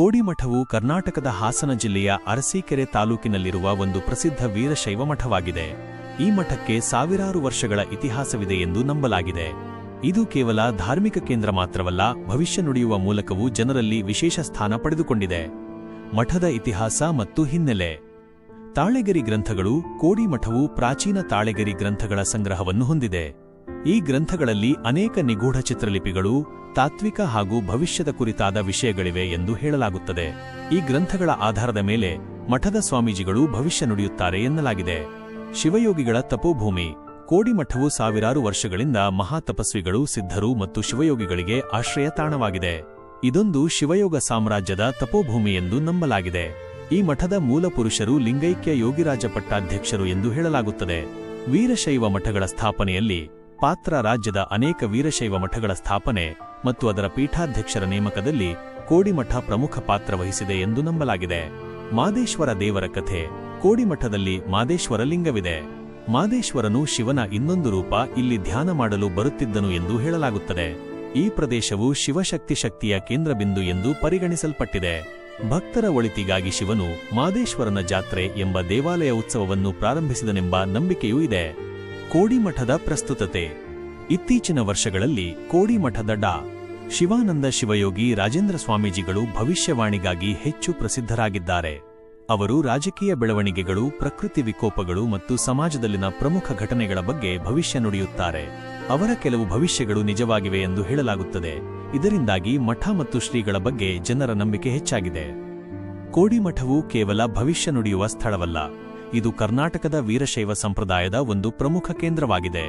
ಕೋಡಿಮಠವು ಕರ್ನಾಟಕದ ಹಾಸನ ಜಿಲ್ಲೆಯ ಅರಸೀಕೆರೆ ತಾಲೂಕಿನಲ್ಲಿರುವ ಒಂದು ಪ್ರಸಿದ್ಧ ವೀರಶೈವ ಮಠವಾಗಿದೆ. ಈ ಮಠಕ್ಕೆ ಸಾವಿರಾರು ವರ್ಷಗಳ ಇತಿಹಾಸವಿದೆ ಎಂದು ನಂಬಲಾಗಿದೆ. ಇದು ಕೇವಲ ಧಾರ್ಮಿಕ ಕೇಂದ್ರ ಮಾತ್ರವಲ್ಲ, ಭವಿಷ್ಯ ನುಡಿಯುವ ಮೂಲಕವೂ ಜನರಲ್ಲಿ ವಿಶೇಷ ಸ್ಥಾನ ಪಡೆದುಕೊಂಡಿದೆ. ಮಠದ ಇತಿಹಾಸ ಮತ್ತು ಹಿನ್ನೆಲೆ. ತಾಳೆಗರಿ ಗ್ರಂಥಗಳು, ಕೋಡಿಮಠವು ಪ್ರಾಚೀನ ತಾಳೆಗರಿ ಗ್ರಂಥಗಳ ಸಂಗ್ರಹವನ್ನು ಹೊಂದಿದೆ. ಈ ಗ್ರಂಥಗಳಲ್ಲಿ ಅನೇಕ ನಿಗೂಢ ಚಿತ್ರಲಿಪಿಗಳು ತಾತ್ವಿಕ ಹಾಗೂ ಭವಿಷ್ಯದ ಕುರಿತಾದ ವಿಷಯಗಳಿವೆ ಎಂದು ಹೇಳಲಾಗುತ್ತದೆ. ಈ ಗ್ರಂಥಗಳ ಆಧಾರದ ಮೇಲೆ ಮಠದ ಸ್ವಾಮೀಜಿಗಳು ಭವಿಷ್ಯ ನುಡಿಯುತ್ತಾರೆ ಎನ್ನಲಾಗಿದೆ. ಶಿವಯೋಗಿಗಳ ತಪೋಭೂಮಿ, ಕೋಡಿಮಠವು ಸಾವಿರಾರು ವರ್ಷಗಳಿಂದ ಮಹಾತಪಸ್ವಿಗಳು, ಸಿದ್ಧರು ಮತ್ತು ಶಿವಯೋಗಿಗಳಿಗೆ ಆಶ್ರಯ ತಾಣವಾಗಿದೆ. ಇದೊಂದು ಶಿವಯೋಗ ಸಾಮ್ರಾಜ್ಯದ ತಪೋಭೂಮಿ ಎಂದು ನಂಬಲಾಗಿದೆ. ಈ ಮಠದ ಮೂಲ ಪುರುಷರು ಲಿಂಗೈಕ್ಯ ಯೋಗಿರಾಜ ಪಟ್ಟಾಧ್ಯಕ್ಷರು ಎಂದು ಹೇಳಲಾಗುತ್ತದೆ. ವೀರಶೈವ ಮಠಗಳ ಸ್ಥಾಪನೆಯಲ್ಲಿ ಪಾತ್ರ ರಾಜ್ಯದ ಅನೇಕ ವೀರಶೈವ ಮಠಗಳ ಸ್ಥಾಪನೆ ಮತ್ತು ಅದರ ಪೀಠಾಧ್ಯಕ್ಷರ ನೇಮಕದಲ್ಲಿ ಕೋಡಿಮಠ ಪ್ರಮುಖ ಪಾತ್ರ ವಹಿಸಿದೆ ಎಂದು ನಂಬಲಾಗಿದೆ. ಮಾದೇಶ್ವರ ದೇವರ ಕಥೆ ಕೋಡಿಮಠದಲ್ಲಿ ಮಾದೇಶ್ವರ ಲಿಂಗವಿದೆ. ಮಾದೇಶ್ವರನು ಶಿವನ ಇನ್ನೊಂದು ರೂಪ ಇಲ್ಲಿ ಧ್ಯಾನ ಮಾಡಲು ಬರುತ್ತಿದ್ದನು ಎಂದು ಹೇಳಲಾಗುತ್ತದೆ. ಈ ಪ್ರದೇಶವು ಶಿವಶಕ್ತಿ ಶಕ್ತಿಯ ಕೇಂದ್ರಬಿಂದು ಎಂದು ಪರಿಗಣಿಸಲ್ಪಟ್ಟಿದೆ. ಭಕ್ತರ ಒಳಿತಿಗಾಗಿ ಶಿವನು ಮಾದೇಶ್ವರನ ಜಾತ್ರೆ ಎಂಬ ದೇವಾಲಯ ಉತ್ಸವವನ್ನು ಪ್ರಾರಂಭಿಸಿದನೆಂಬ ನಂಬಿಕೆಯೂ ಇದೆ. ಕೋಡಿಮಠದ ಪ್ರಸ್ತುತತೆ. ಇತ್ತೀಚಿನ ವರ್ಷಗಳಲ್ಲಿ ಕೋಡಿಮಠದ ಡಾ. ಶಿವಾನಂದ ಶಿವಯೋಗಿ ರಾಜೇಂದ್ರ ಸ್ವಾಮೀಜಿಗಳು ಭವಿಷ್ಯವಾಣಿಗಾಗಿ ಹೆಚ್ಚು ಪ್ರಸಿದ್ಧರಾಗಿದ್ದಾರೆ. ಅವರು ರಾಜಕೀಯ ಬೆಳವಣಿಗೆಗಳು, ಪ್ರಕೃತಿ ವಿಕೋಪಗಳು ಮತ್ತು ಸಮಾಜದಲ್ಲಿನ ಪ್ರಮುಖ ಘಟನೆಗಳ ಬಗ್ಗೆ ಭವಿಷ್ಯ ನುಡಿಯುತ್ತಾರೆ. ಅವರ ಕೆಲವು ಭವಿಷ್ಯಗಳು ನಿಜವಾಗಿವೆ ಎಂದು ಹೇಳಲಾಗುತ್ತದೆ. ಇದರಿಂದಾಗಿ ಮಠ ಮತ್ತು ಶ್ರೀಗಳ ಬಗ್ಗೆ ಜನರ ನಂಬಿಕೆ ಹೆಚ್ಚಾಗಿದೆ. ಕೋಡಿಮಠವು ಕೇವಲ ಭವಿಷ್ಯ ನುಡಿಯುವ ಸ್ಥಳವಲ್ಲ. ಇದು ಕರ್ನಾಟಕದ ವೀರಶೈವ ಸಂಪ್ರದಾಯದ ಒಂದು ಪ್ರಮುಖ ಕೇಂದ್ರವಾಗಿದೆ.